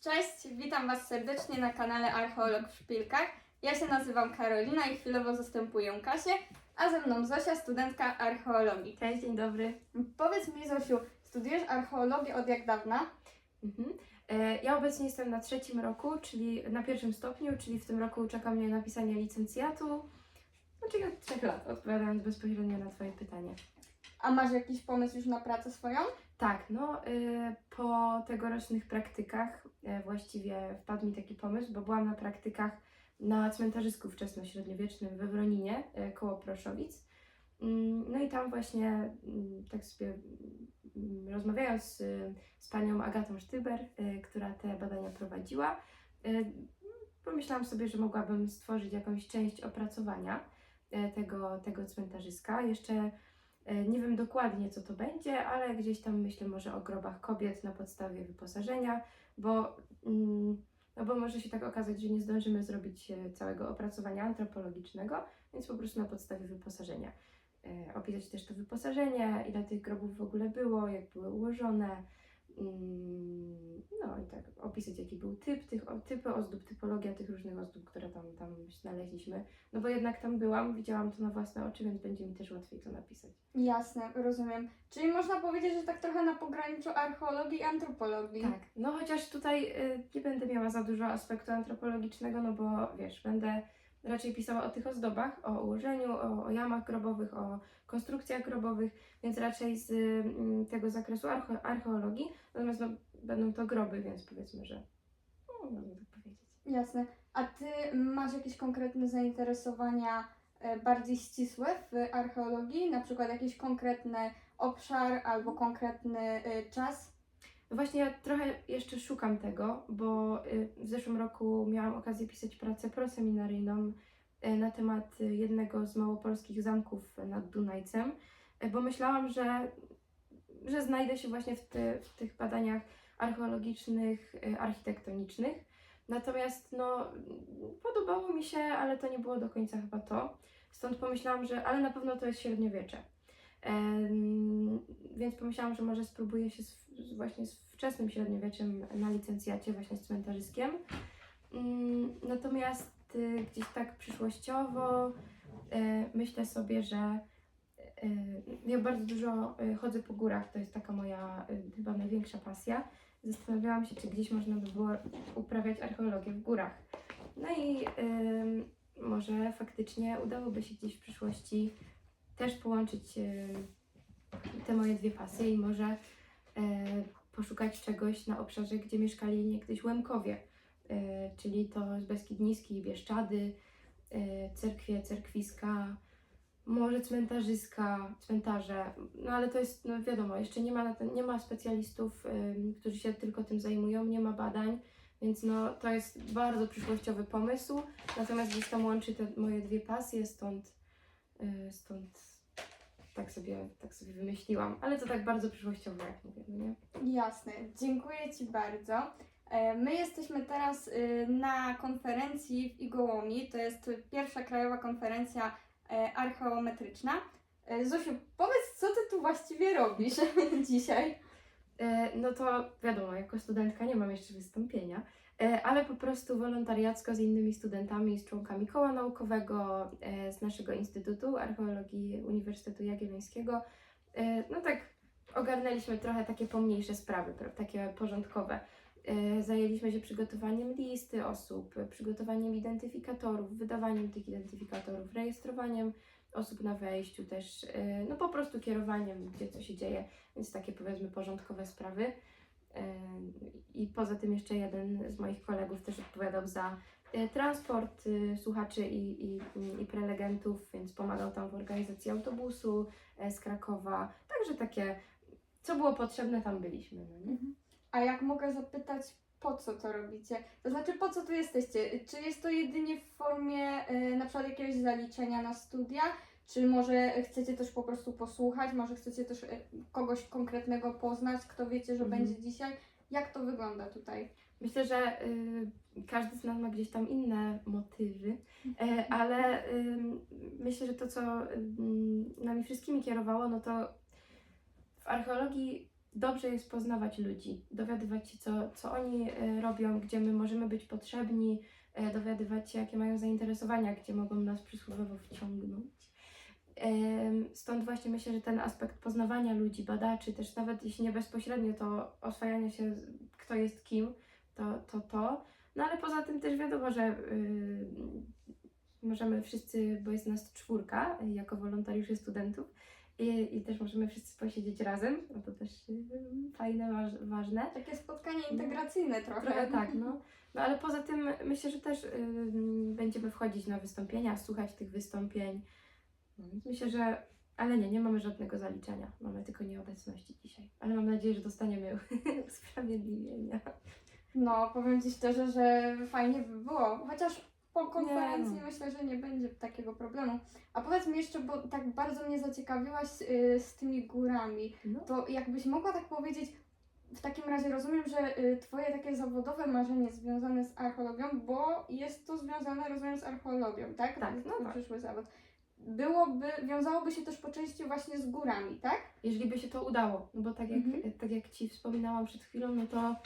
Cześć, witam Was serdecznie na kanale Archeolog w Szpilkach. Ja się nazywam Karolina i chwilowo zastępuję Kasię, a ze mną Zosia, studentka archeologii. Cześć, dzień dobry. Powiedz mi Zosiu, studiujesz archeologię od jak dawna? Mhm. E, Ja obecnie jestem na trzecim roku, czyli na pierwszym stopniu, czyli w tym roku czeka mnie napisanie licencjatu. No, czyli od trzech lat, odpowiadając bezpośrednio na Twoje pytanie. A masz jakiś pomysł już na pracę swoją? Tak, no y, po tegorocznych praktykach e, właściwie wpadł mi taki pomysł, bo byłam na praktykach na cmentarzysku wczesnośredniowiecznym we Wroninie e, koło Proszowic. Mm, No i tam właśnie mm, tak sobie mm, rozmawiając z, panią Agatą Sztyber, e, która te badania prowadziła, e, pomyślałam sobie, że mogłabym stworzyć jakąś część opracowania e, tego, tego cmentarzyska. Jeszcze Nie wiem dokładnie, co to będzie, ale gdzieś tam myślę może o grobach kobiet na podstawie wyposażenia, bo, mm, no bo może się tak okazać, że nie zdążymy zrobić e, całego opracowania antropologicznego, więc po prostu na podstawie wyposażenia. E, Opisać też to wyposażenie, ile tych grobów w ogóle było, jak były ułożone. Mm, No i tak, opisać jaki był typ tych, o- typy ozdób, typologia tych różnych ozdób, które tam, tam znaleźliśmy. No bo jednak tam byłam, widziałam to na własne oczy, więc będzie mi też łatwiej to napisać. Jasne, rozumiem. Czyli można powiedzieć, że tak trochę na pograniczu archeologii i antropologii. Tak, no chociaż tutaj y, nie będę miała za dużo aspektu antropologicznego, no bo wiesz, będę raczej pisała o tych ozdobach, o ułożeniu, o, o jamach grobowych, o konstrukcjach grobowych, więc raczej z mm, tego zakresu arche- archeologii, natomiast no, będą to groby, więc powiedzmy, że no, można tak powiedzieć. Jasne. A Ty masz jakieś konkretne zainteresowania e, bardziej ścisłe w archeologii? Na przykład jakiś konkretny obszar albo konkretny e, czas? Właśnie ja trochę jeszcze szukam tego, bo y, w zeszłym roku miałam okazję pisać pracę proseminaryjną y, na temat jednego z małopolskich zamków nad Dunajcem, y, bo myślałam, że, że znajdę się właśnie w, w tych badaniach archeologicznych, architektonicznych. Natomiast no, podobało mi się, ale to nie było do końca chyba to. Stąd pomyślałam, że ale na pewno to jest średniowiecze. Więc pomyślałam, że może spróbuję się z, właśnie z wczesnym średniowieczem na licencjacie, właśnie z cmentarzyskiem. Mm, Natomiast y, gdzieś tak przyszłościowo y, myślę sobie, że y, ja bardzo dużo chodzę po górach, to jest taka moja chyba największa pasja. Zastanawiałam się, czy gdzieś można by było uprawiać archeologię w górach. No i może faktycznie udałoby się gdzieś w przyszłości też połączyć y, te moje dwie pasje i może y, poszukać czegoś na obszarze, gdzie mieszkali niegdyś Łemkowie, y, czyli to z Beskid Niski, Bieszczady, cerkwie, cerkwiska, może cmentarzyska, cmentarze, no ale to jest, no wiadomo, jeszcze nie ma, ten, nie ma specjalistów, którzy się tylko tym zajmują, nie ma badań, więc no to jest bardzo przyszłościowy pomysł, natomiast gdzieś tam łączy te moje dwie pasje, stąd, stąd tak sobie, tak sobie wymyśliłam, ale to tak bardzo przyszłościowo, jak mówię, no nie? Jasne, dziękuję Ci bardzo. E, My jesteśmy teraz y, na konferencji w Igołomi. To jest pierwsza krajowa konferencja e, archeometryczna. E, Zosiu, powiedz, co Ty tu właściwie robisz dzisiaj? E, No to wiadomo, jako studentka nie mam jeszcze wystąpienia, ale po prostu wolontariacko z innymi studentami, z członkami koła naukowego e, z naszego Instytutu Archeologii Uniwersytetu Jagiellońskiego, e, no tak ogarnęliśmy trochę takie pomniejsze sprawy, pra- takie porządkowe. E, Zajęliśmy się przygotowaniem listy osób, e, przygotowaniem identyfikatorów, wydawaniem tych identyfikatorów, rejestrowaniem osób na wejściu też, e, no po prostu kierowaniem, gdzie co się dzieje, więc takie powiedzmy porządkowe sprawy. E, I poza tym jeszcze jeden z moich kolegów też odpowiadał za e, transport e, słuchaczy i, i, i prelegentów, więc pomagał tam w organizacji autobusu e, z Krakowa. Także takie, co było potrzebne, tam byliśmy. No nie? A jak mogę zapytać, po co to robicie? To znaczy, po co tu jesteście? Czy jest to jedynie w formie y, na przykład jakiegoś zaliczenia na studia? Czy może chcecie też po prostu posłuchać? Może chcecie też y, kogoś konkretnego poznać, kto wiecie, że Mhm. będzie dzisiaj? Jak to wygląda tutaj? Myślę, że y, każdy z nas ma gdzieś tam inne motywy, e, ale y, myślę, że to, co y, nami wszystkimi kierowało, no to w archeologii dobrze jest poznawać ludzi, dowiadywać się, co, co oni e, robią, gdzie my możemy być potrzebni, e, dowiadywać się, jakie mają zainteresowania, gdzie mogą nas przysłowiowo wciągnąć. Stąd właśnie myślę, że ten aspekt poznawania ludzi, badaczy, też nawet jeśli nie bezpośrednio, to oswajania się, kto jest kim, to to. to. No ale poza tym też wiadomo, że y, możemy wszyscy, bo jest nas czwórka y, jako wolontariuszy studentów i, i też możemy wszyscy posiedzieć razem, no to też y, fajne, waż, ważne. Takie spotkanie integracyjne trochę. Trochę tak, no. No ale poza tym myślę, że też będziemy wchodzić na wystąpienia, słuchać tych wystąpień. Myślę, że. Ale nie, nie mamy żadnego zaliczenia. Mamy tylko nieobecności dzisiaj. Ale mam nadzieję, że dostaniemy usprawiedliwienia. No, powiem Ci szczerze, że fajnie by było. Chociaż po konferencji Nie, no. myślę, że nie będzie takiego problemu. A powiedz mi jeszcze, bo tak bardzo mnie zaciekawiłaś y, z tymi górami. No. To jakbyś mogła tak powiedzieć, w takim razie rozumiem, że y, Twoje takie zawodowe marzenie związane z archeologią, bo jest to związane, rozumiem, z archeologią, tak? Tak, no Twój tak. przyszły zawód. Byłoby, wiązałoby się też po części właśnie z górami, tak? Jeżeli by się to udało, no bo tak jak, Mhm. tak jak Ci wspominałam przed chwilą, no to,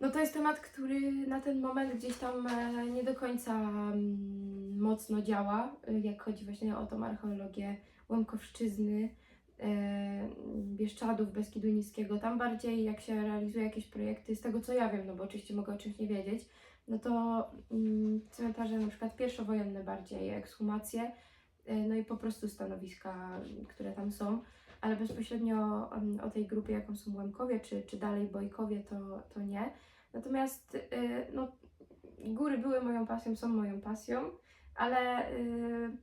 no to jest temat, który na ten moment gdzieś tam e, nie do końca mm, mocno działa, e, jak chodzi właśnie o tą archeologię Łemkowszczyzny, e, Bieszczadów, Beskidu Niskiego. Tam bardziej jak się realizuje jakieś projekty, z tego co ja wiem, no bo oczywiście mogę o czymś nie wiedzieć, no to mm, cmentarze na przykład pierwszowojenne bardziej, ekshumacje, no i po prostu stanowiska, które tam są ale bezpośrednio o tej grupie, jaką są Łemkowie, czy, czy dalej Bojkowie, to, to nie. Natomiast y, no, góry były moją pasją, są moją pasją, ale y,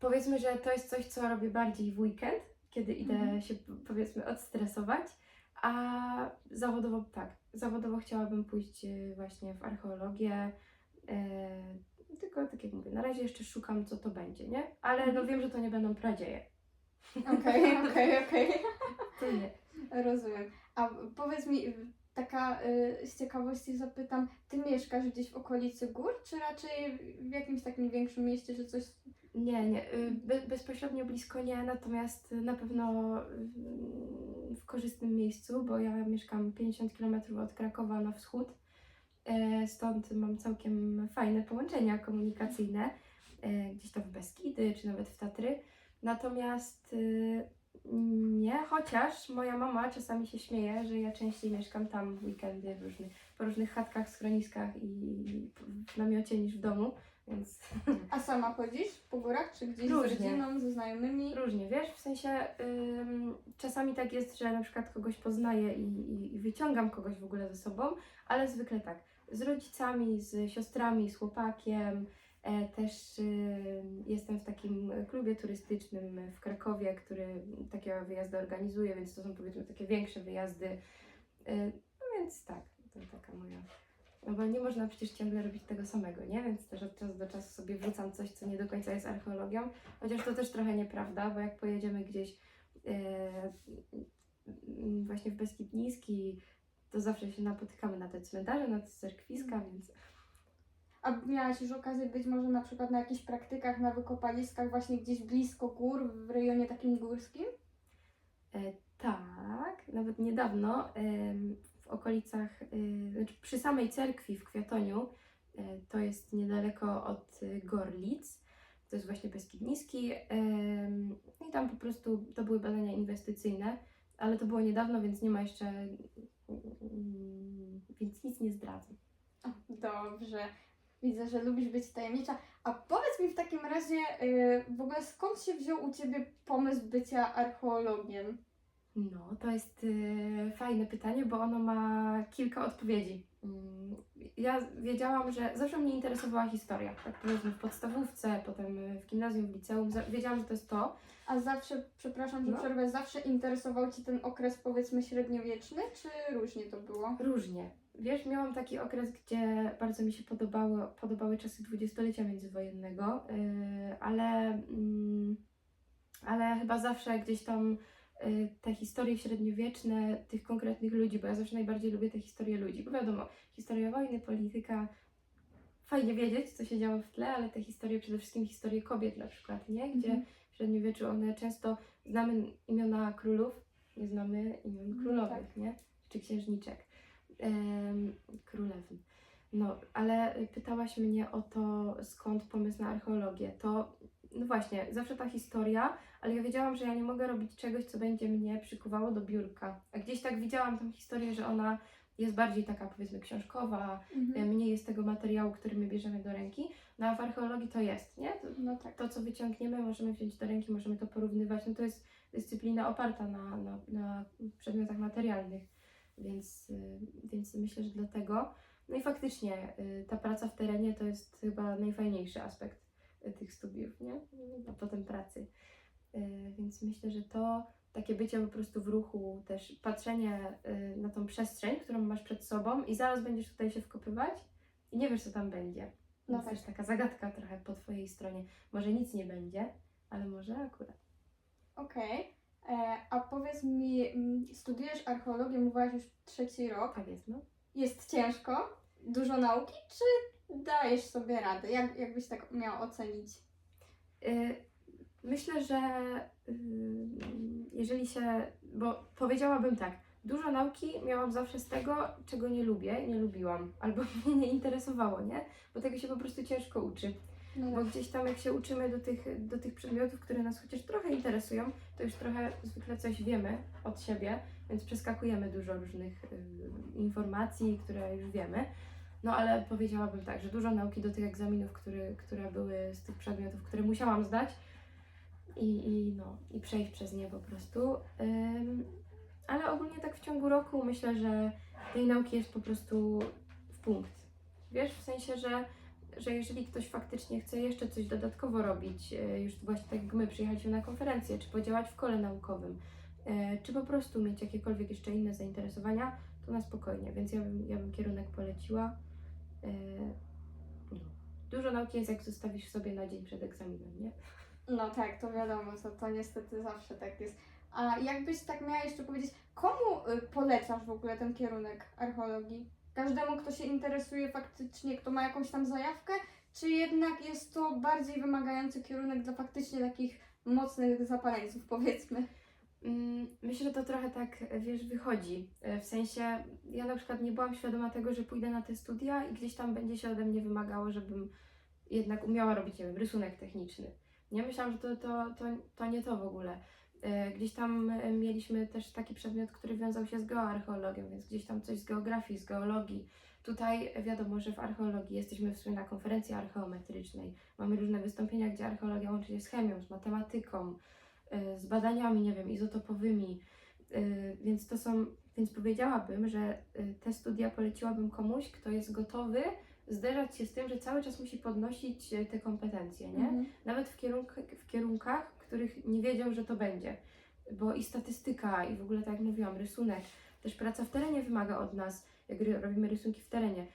powiedzmy, że to jest coś, co robię bardziej w weekend, kiedy idę Mhm. się powiedzmy odstresować, a zawodowo tak, zawodowo chciałabym pójść właśnie w archeologię, tylko tak jak mówię, na razie jeszcze szukam, co to będzie, nie? Ale no wiem, że to nie będą pradzieje. Okej, okej, okej. To nie. Rozumiem. A powiedz mi, taka y, z ciekawości zapytam, ty mieszkasz gdzieś w okolicy gór, czy raczej w jakimś takim większym mieście, czy coś? Nie, nie. y, Be, bezpośrednio blisko nie, natomiast na pewno y, w korzystnym miejscu, bo ja mieszkam 50 km od Krakowa na wschód. E, Stąd mam całkiem fajne połączenia komunikacyjne, e, gdzieś tam w Beskidy, czy nawet w Tatry. Natomiast y, nie, chociaż moja mama czasami się śmieje, że ja częściej mieszkam tam w weekendy w różnych, po różnych chatkach, schroniskach i w namiocie niż w domu, więc A sama chodzisz po górach, czy gdzieś z Różnie. rodziną, ze znajomymi? Różnie, wiesz, w sensie ym, czasami tak jest, że na przykład kogoś poznaję i, i, i wyciągam kogoś w ogóle ze sobą, ale zwykle tak, z rodzicami, z siostrami, z chłopakiem. E, też ym, jestem w takim klubie turystycznym w Krakowie, który takie wyjazdy organizuje, więc to są powiedzmy takie większe wyjazdy. E, no więc tak, to taka moja. No bo nie można przecież ciągle robić tego samego, nie? Więc też od czasu do czasu sobie wrzucam coś, co nie do końca jest archeologią. Chociaż to też trochę nieprawda, bo jak pojedziemy gdzieś e, właśnie w Beskid Niski, to zawsze się napotykamy na te cmentarze, na te cerkwiska, więc A miałaś już okazję być może na przykład na jakichś praktykach, na wykopaliskach właśnie gdzieś blisko gór, w rejonie takim górskim? e, tak, nawet niedawno em, w okolicach, e, znaczy przy samej cerkwi w Kwiatoniu, e, to jest niedaleko od e, Gorlic, to jest właśnie Beskid Niski em, i tam po prostu to były badania inwestycyjne, ale to było niedawno, więc nie ma jeszcze, mm, więc nic nie zdradzam. O, dobrze. Widzę, że lubisz być tajemnicza. A powiedz mi w takim razie, y, w ogóle skąd się wziął u Ciebie pomysł bycia archeologiem? No, to jest y, fajne pytanie, bo ono ma kilka odpowiedzi. Mm, Ja wiedziałam, że zawsze mnie interesowała historia. Tak powiedzmy w podstawówce, potem w gimnazjum, w liceum. Wiedziałam, że to jest to. A zawsze, przepraszam, że No. przerwę, zawsze interesował Cię ten okres powiedzmy średniowieczny, czy różnie to było? Różnie. Wiesz, miałam taki okres, gdzie bardzo mi się podobały, podobały czasy dwudziestolecia międzywojennego, y, ale, mm, ale chyba zawsze gdzieś tam y, te historie średniowieczne tych konkretnych ludzi, bo ja zawsze najbardziej lubię te historie ludzi, bo wiadomo, historia wojny, polityka, fajnie wiedzieć, co się działo w tle, ale te historie, przede wszystkim historie kobiet na przykład, nie? Gdzie Mhm. W średniowieczu one często, znamy imiona królów, nie znamy imion No królowych, tak. nie? Czy księżniczek. Em, królewny. No, ale pytałaś mnie o to, skąd pomysł na archeologię. To, no właśnie, zawsze ta historia, ale ja wiedziałam, że ja nie mogę robić czegoś, co będzie mnie przykuwało do biurka. A gdzieś tak widziałam tą historię, że ona jest bardziej taka, powiedzmy, książkowa, Mhm. mniej jest tego materiału, który my bierzemy do ręki, no a w archeologii to jest, nie? To, No tak. to, co wyciągniemy, możemy wziąć do ręki, możemy to porównywać. No to jest dyscyplina oparta na, na, na przedmiotach materialnych, więc, y, więc myślę, że dlatego. No i faktycznie y, ta praca w terenie to jest chyba najfajniejszy aspekt y, tych studiów, nie? A potem pracy. Więc myślę, że to takie bycie po prostu w ruchu, też patrzenie y, na tą przestrzeń, którą masz przed sobą i zaraz będziesz tutaj się wkopywać i nie wiesz, co tam będzie. No tak. też taka zagadka trochę po Twojej stronie. Może nic nie będzie, ale może akurat. Okej. E, A powiedz mi, mm, studiujesz archeologię, mówiłaś już trzeci rok. Tak jest, no. Jest ciężko? Dużo nauki? Czy dajesz sobie radę? Jak, jakbyś tak miał ocenić? Y, Myślę, że y, jeżeli się, bo powiedziałabym tak, dużo nauki miałam zawsze z tego, czego nie lubię, nie lubiłam, albo mnie nie interesowało, nie? Bo tego się po prostu ciężko uczy. No Bo gdzieś tam jak się uczymy do tych, do tych przedmiotów, które nas chociaż trochę interesują, to już trochę zwykle coś wiemy od siebie, więc przeskakujemy dużo różnych y, informacji, które już wiemy. No ale powiedziałabym tak, że dużo nauki do tych egzaminów, które, które były z tych przedmiotów, które musiałam zdać i, i, no, i przejść przez nie po prostu. Ym, ale ogólnie tak w ciągu roku myślę, że tej nauki jest po prostu w punkt. Wiesz, w sensie, że że jeżeli ktoś faktycznie chce jeszcze coś dodatkowo robić, e, już właśnie tak jak my, przyjechać na konferencję, czy podziałać w kole naukowym, e, czy po prostu mieć jakiekolwiek jeszcze inne zainteresowania, to na spokojnie, więc ja bym, ja bym kierunek poleciła. No. Dużo nauki jest, jak zostawisz sobie na dzień przed egzaminem, nie? No tak, to wiadomo, to, to niestety zawsze tak jest. A jakbyś tak miała jeszcze powiedzieć, komu y, polecasz w ogóle ten kierunek archeologii? Każdemu, kto się interesuje faktycznie, kto ma jakąś tam zajawkę, czy jednak jest to bardziej wymagający kierunek dla faktycznie takich mocnych zapaleńców, powiedzmy? Mm, Myślę, że to trochę tak, wiesz, wychodzi. E, W sensie, ja na przykład nie byłam świadoma tego, że pójdę na te studia i gdzieś tam będzie się ode mnie wymagało, żebym jednak umiała robić, nie wiem, rysunek techniczny. Nie myślałam, że to, to, to, to nie to w ogóle. E, Gdzieś tam e, mieliśmy też taki przedmiot, który wiązał się z geoarcheologią, więc gdzieś tam coś z geografii, z geologii. Tutaj wiadomo, że w archeologii jesteśmy w sumie na konferencji archeometrycznej. Mamy różne wystąpienia, gdzie archeologia łączy się z chemią, z matematyką, e, z badaniami, nie wiem, izotopowymi. Więc to są, więc powiedziałabym, że te studia poleciłabym komuś, kto jest gotowy zderzać się z tym, że cały czas musi podnosić e, te kompetencje, nie? Mhm. Nawet w, kierunk w kierunkach, których nie wiedział, że to będzie. Bo i statystyka, i w ogóle, tak jak mówiłam, rysunek, też praca w terenie wymaga od nas, jak robimy rysunki w terenie,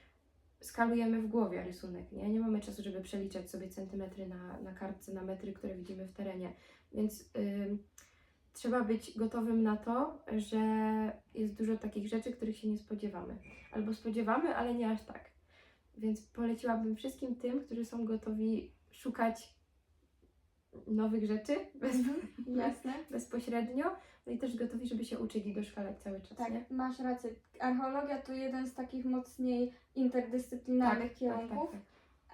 skalujemy w głowie rysunek, nie? Nie mamy czasu, żeby przeliczać sobie centymetry na, na kartce, na metry, które widzimy w terenie. Więc ym, trzeba być gotowym na to, że jest dużo takich rzeczy, których się nie spodziewamy. Albo spodziewamy, ale nie aż tak. Więc poleciłabym wszystkim tym, którzy są gotowi szukać nowych rzeczy bez, Jasne. bezpośrednio, no i też gotowi, żeby się uczyć i doszkalać cały czas, Tak, nie? masz rację. Archeologia to jeden z takich mocniej interdyscyplinarnych kierunków. tak.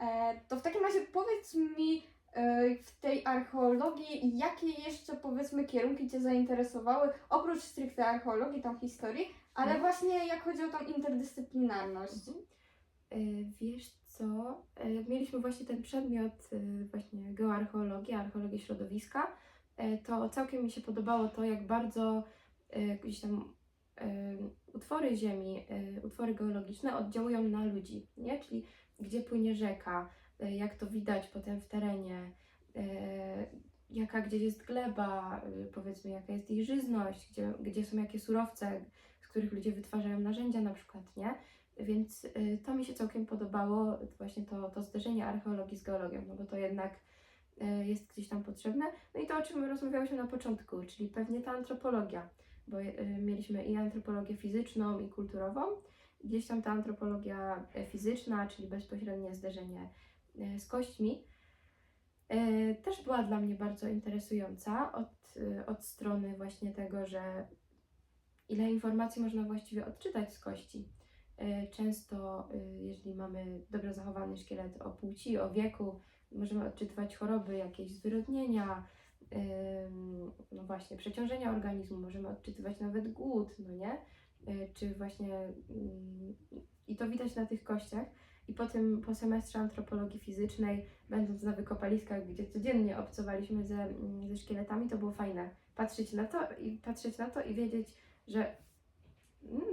E, to w takim razie powiedz mi e, w tej archeologii, jakie jeszcze powiedzmy kierunki Cię zainteresowały, oprócz stricte archeologii, tam historii, ale Mhm. właśnie jak chodzi o tą interdyscyplinarność. Mhm. Y, Wiesz co, y, mieliśmy właśnie ten przedmiot y, właśnie geoarcheologia, archeologia środowiska, to całkiem mi się podobało to, jak bardzo gdzieś tam utwory ziemi, utwory geologiczne oddziałują na ludzi, nie? Czyli gdzie płynie rzeka, jak to widać potem w terenie, jaka gdzie jest gleba, powiedzmy jaka jest jej żyzność, gdzie, gdzie są jakie surowce, z których ludzie wytwarzają narzędzia na przykład, nie? Więc y, to mi się całkiem podobało, właśnie to, to zderzenie archeologii z geologią, no bo to jednak y, jest gdzieś tam potrzebne. No i to, o czym rozmawiałyśmy na początku, czyli pewnie ta antropologia, bo y, mieliśmy i antropologię fizyczną, i kulturową. Gdzieś tam ta antropologia y, fizyczna, czyli bezpośrednie zderzenie y, z kośćmi, y, też była dla mnie bardzo interesująca od, od strony właśnie tego, że ile informacji można właściwie odczytać z kości. E, Często, e, jeżeli mamy dobrze zachowany szkielet o płci, o wieku, możemy odczytywać choroby, jakieś zwyrodnienia, no właśnie, przeciążenia organizmu, możemy odczytywać nawet głód, no nie? E, Czy właśnie, mm, i to widać na tych kościach. I potem po semestrze antropologii fizycznej, będąc na wykopaliskach, gdzie codziennie obcowaliśmy ze, ze szkieletami, to było fajne patrzeć na to i patrzeć na to i wiedzieć, że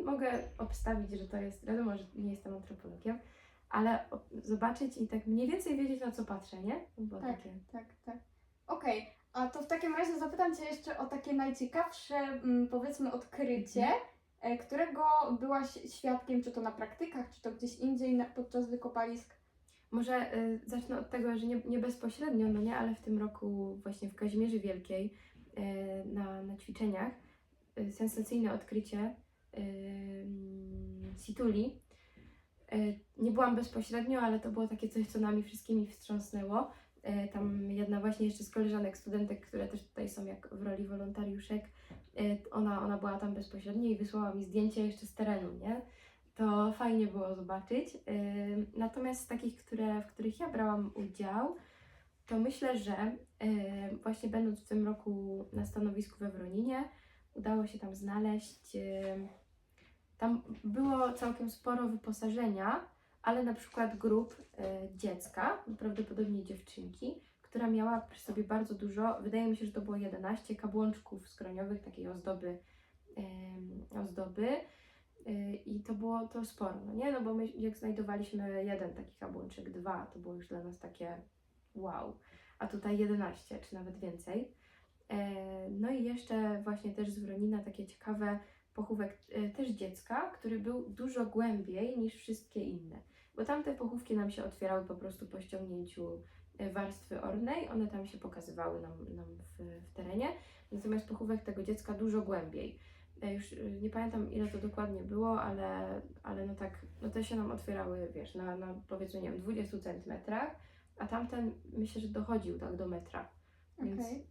mogę obstawić, że to jest, wiadomo, że nie jestem antropologiem, ale o- zobaczyć i tak mniej więcej wiedzieć na co patrzę, nie? Było Tak, takie. tak, tak. Okej, a to w takim razie zapytam Cię jeszcze o takie najciekawsze, mm, powiedzmy, odkrycie, e, którego byłaś świadkiem, czy to na praktykach, czy to gdzieś indziej na, podczas wykopalisk. Może y, zacznę od tego, że nie, nie bezpośrednio, no nie, ale w tym roku właśnie w Kazimierzy Wielkiej y, na, na ćwiczeniach y, sensacyjne odkrycie mm, Situli. Y, nie byłam bezpośrednio, ale to było takie coś, co nami wszystkimi wstrząsnęło. Y, tam jedna właśnie jeszcze z koleżanek, studentek, które też tutaj są jak w roli wolontariuszek, y, ona, ona była tam bezpośrednio i wysłała mi zdjęcie jeszcze z terenu, nie? to fajnie było zobaczyć. Natomiast z takich, które, w których ja brałam udział, to myślę, że właśnie będąc w tym roku na stanowisku we Wroninie, udało się tam znaleźć. Tam było całkiem sporo wyposażenia, ale na przykład grup y, dziecka, prawdopodobnie dziewczynki, która miała przy sobie bardzo dużo, wydaje mi się, że to było 11 kabłączków skroniowych, takiej ozdoby, ozdoby. Y, I to było to sporo, no nie? No bo my jak znajdowaliśmy jeden taki kabłączek, dwa, to było już dla nas takie wow. A tutaj 11, czy nawet więcej. E, No i jeszcze właśnie też z Wronina takie ciekawe pochówek e, też dziecka, który był dużo głębiej niż wszystkie inne. Bo tamte pochówki nam się otwierały po prostu po ściągnięciu e, warstwy ornej, one tam się pokazywały nam, nam w, w terenie. Natomiast pochówek tego dziecka dużo głębiej. Ja już y, nie pamiętam ile to dokładnie było, ale, ale no tak, no te się nam otwierały, wiesz, na, na powiedzmy, nie wiem, 20 centymetrach, a tamten myślę, że dochodził tak do metra. Więc Okej.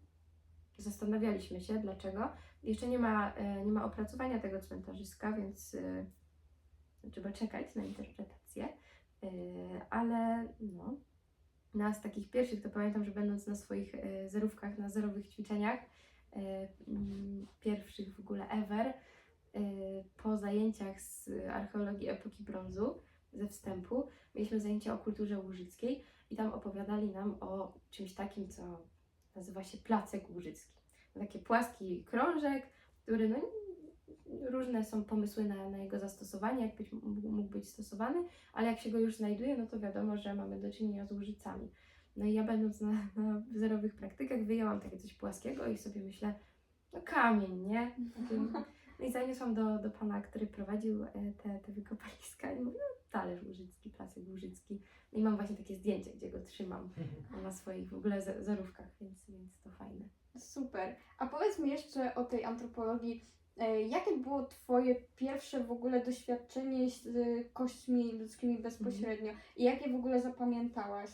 zastanawialiśmy się dlaczego. Jeszcze nie ma, e, nie ma opracowania tego cmentarzyska, więc e, trzeba czekać na interpretację. E, Ale no, na z takich pierwszych to pamiętam, że będąc na swoich zerówkach, na zerowych ćwiczeniach, mm, pierwszych w ogóle ever, po zajęciach z archeologii epoki brązu, ze wstępu, mieliśmy zajęcia o kulturze łużyckiej i tam opowiadali nam o czymś takim, co nazywa się placek łużycki. Taki płaski krążek, który no, różne są pomysły na, na jego zastosowanie, jak być, mógł być stosowany, ale jak się go już znajduje, no to wiadomo, że mamy do czynienia z łużycami. No i ja będąc na, na wzorowych praktykach wyjęłam takie coś płaskiego i sobie myślę, no kamień, nie? Taki, no i zaniosłam do, do pana, który prowadził e, te, te wykopaliska i mówię, no talerz łużycki, placek łużycki. No i mam właśnie takie zdjęcie, gdzie go trzymam na swoich w ogóle ze- zerówkach, więc, więc to fajne. Super. A powiedz mi jeszcze o tej antropologii. E, Jakie było Twoje pierwsze w ogóle doświadczenie z y, kośćmi ludzkimi bezpośrednio? I jakie w ogóle zapamiętałaś?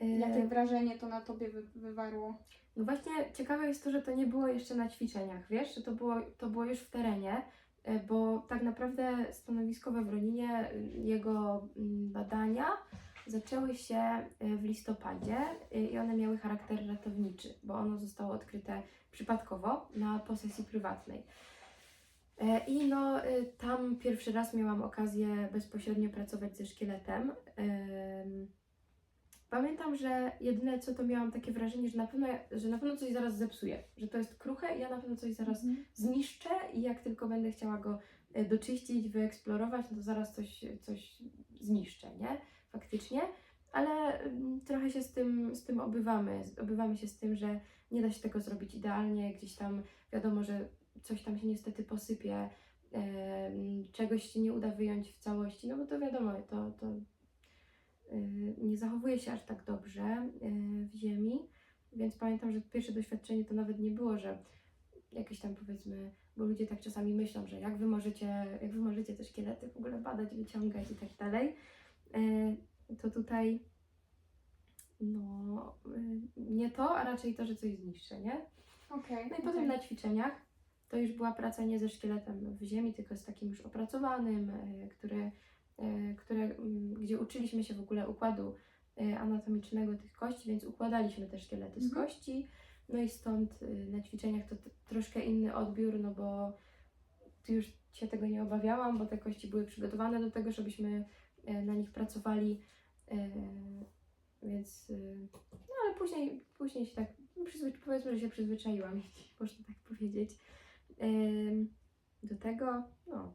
Jakie E, wrażenie to na Tobie wy, wywarło? No właśnie ciekawe jest to, że to nie było jeszcze na ćwiczeniach, wiesz, że to było, to było już w terenie, e, bo tak naprawdę stanowisko we Wroninie, jego mm, badania zaczęły się e, w listopadzie y, i one miały charakter ratowniczy, bo ono zostało odkryte przypadkowo na posesji prywatnej. E, I no, y, tam pierwszy raz miałam okazję bezpośrednio pracować ze szkieletem. Em, Pamiętam, że jedyne co to miałam takie wrażenie, że na pewno, że na pewno coś zaraz zepsuję, że to jest kruche i ja na pewno coś zaraz zniszczę i jak tylko będę chciała go e, doczyścić, wyeksplorować, no to zaraz coś, coś zniszczę, nie? Faktycznie. Ale mm, trochę się z tym, z tym obywamy. Obywamy się z tym, że nie da się tego zrobić idealnie. Gdzieś tam wiadomo, że coś tam się niestety posypie, czegoś się nie uda wyjąć w całości, no bo to wiadomo, to, to y, nie zachowuje się aż tak dobrze y, w ziemi. Więc pamiętam, że pierwsze doświadczenie to nawet nie było, że jakieś tam powiedzmy, bo ludzie tak czasami myślą, że jak wy możecie, jak wy możecie te szkielety w ogóle badać, wyciągać i tak dalej, to tutaj no y, nie to, a raczej to, że coś zniszczę, nie? Okej. No i potem na ćwiczeniach to już była praca nie ze szkieletem w ziemi, tylko z takim już opracowanym, e, który, e, które, mm, gdzie uczyliśmy się w ogóle układu e, anatomicznego tych kości, więc układaliśmy te szkielety z Mhm. kości. No i stąd na ćwiczeniach to troszkę inny odbiór, no bo tu już się tego nie obawiałam, bo te kości były przygotowane do tego, żebyśmy e, na nich pracowali. e, Więc, y, no ale później, później się tak, powiedzmy, że się przyzwyczaiłam, jeśli można tak powiedzieć. Do tego, no,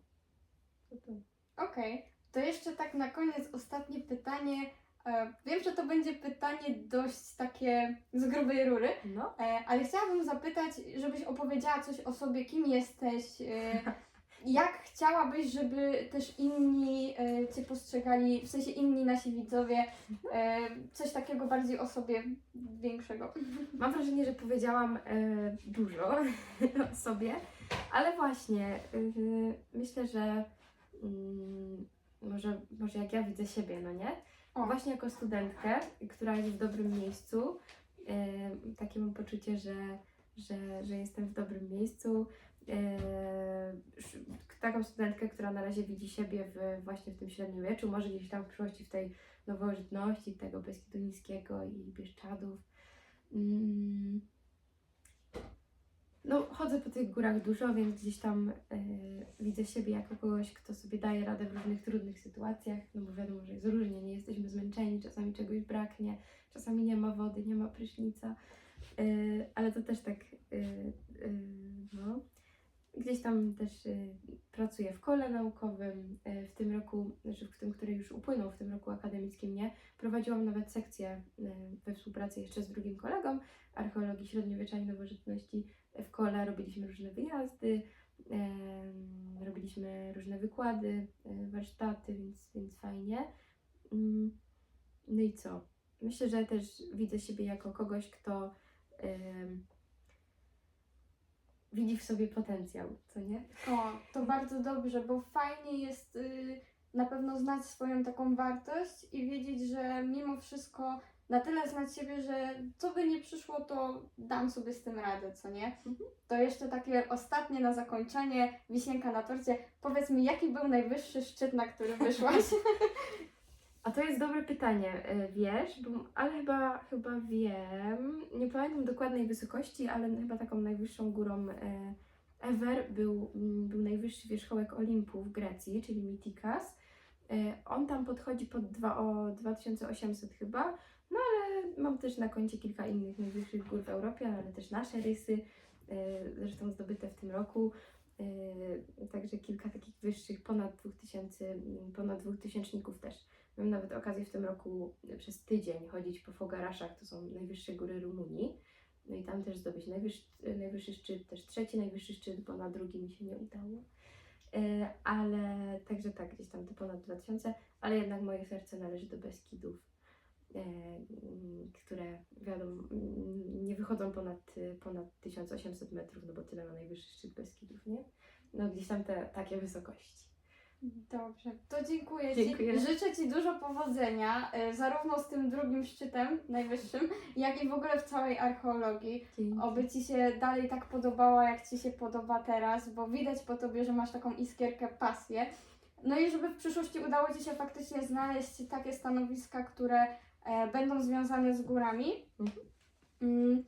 to to. Okej, to jeszcze tak na koniec ostatnie pytanie. E, wiem, że to będzie pytanie dość takie z grubej rury, No, e, ale chciałabym zapytać, żebyś opowiedziała coś o sobie, kim jesteś, e, jak chciałabyś, żeby też inni e, Cię postrzegali, w sensie inni nasi widzowie, e, coś takiego bardziej o sobie większego. mam wrażenie, że powiedziałam e, dużo o sobie, ale właśnie y, myślę, że mm, może, może jak ja widzę siebie, no nie? O. Właśnie jako studentkę, która jest w dobrym miejscu, e, takie mam poczucie, że, że, że jestem w dobrym miejscu. Sz- taką studentkę, która na razie widzi siebie w, właśnie w tym średniowieczu, może gdzieś tam w przyszłości w tej nowożytności, tego Beskidu Niskiego i Bieszczadów. Mm. No, chodzę po tych górach dużo, więc gdzieś tam e, widzę siebie jako kogoś, kto sobie daje radę w różnych trudnych sytuacjach, no bo wiadomo, że jest różnie, nie jesteśmy zmęczeni, czasami czegoś braknie, czasami nie ma wody, nie ma prysznica, e, ale to też tak, e, e, no. Gdzieś tam też e, pracuję w kole naukowym, e, w tym roku, znaczy w tym, który już upłynął, w tym roku akademickim nie, prowadziłam nawet sekcję e, we współpracy jeszcze z drugim kolegą archeologii średniowiecza i nowożytności w kole robiliśmy różne wyjazdy, robiliśmy różne wykłady, warsztaty, więc, więc fajnie. Mm, No i co? Myślę, że też widzę siebie jako kogoś, kto widzi w sobie potencjał, co nie? O, to bardzo dobrze, bo fajnie jest y, na pewno znać swoją taką wartość i wiedzieć, że mimo wszystko na tyle znać siebie, że co by nie przyszło, to dam sobie z tym radę, co nie? Mhm. To jeszcze takie ostatnie na zakończenie, wisienka na torcie. Powiedz mi, jaki był najwyższy szczyt, na który wyszłaś? A to jest dobre pytanie, e, wiesz, bo, ale chyba, chyba wiem, nie pamiętam dokładnej wysokości, ale chyba taką najwyższą górą e, ever był, mm, był najwyższy wierzchołek Olimpu w Grecji, czyli Mitikas. E, on tam podchodzi pod dwa, o 2800 chyba, no ale mam też na koncie kilka innych najwyższych gór w Europie, ale też nasze rysy, zresztą zdobyte w tym roku. Także kilka takich wyższych, ponad 2000, mm, ponad 2000 też. Miałam nawet okazję w tym roku przez tydzień chodzić po Fogaraszach, to są najwyższe góry Rumunii. No i tam też zdobyć najwyższy, najwyższy szczyt, też trzeci najwyższy szczyt, bo na drugi mi się nie udało. E, Ale także tak, gdzieś tam te ponad 2000, ale jednak moje serce należy do Beskidów, e, które wiadomo, nie wychodzą ponad, ponad 1800 metrów, no bo tyle ma najwyższy szczyt Beskidów, nie? No gdzieś tam te takie wysokości. Dobrze, to dziękuję, Dziękuję. Ci. Życzę Ci dużo powodzenia, y, zarówno z tym drugim szczytem najwyższym, jak i w ogóle w całej archeologii. Dzięki. Oby Ci się dalej tak podobała, jak Ci się podoba teraz, bo widać po Tobie, że masz taką iskierkę, pasję. No i żeby w przyszłości udało Ci się faktycznie znaleźć takie stanowiska, które e, będą związane z górami. Mhm. Mm.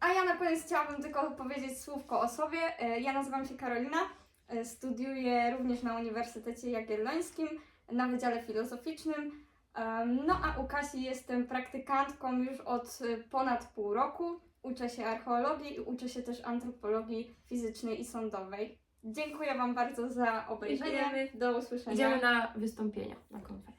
A ja na koniec chciałabym tylko powiedzieć słówko o sobie. E, ja nazywam się Karolina, e, studiuję również na Uniwersytecie Jagiellońskim na Wydziale Filozoficznym. No a u Kasi jestem praktykantką już od y, ponad pół roku. Uczę się archeologii i uczę się też antropologii fizycznej i sądowej. Dziękuję Wam bardzo za obejrzenie. Dziękujemy. Do usłyszenia. Idziemy na wystąpienia, na konferencję.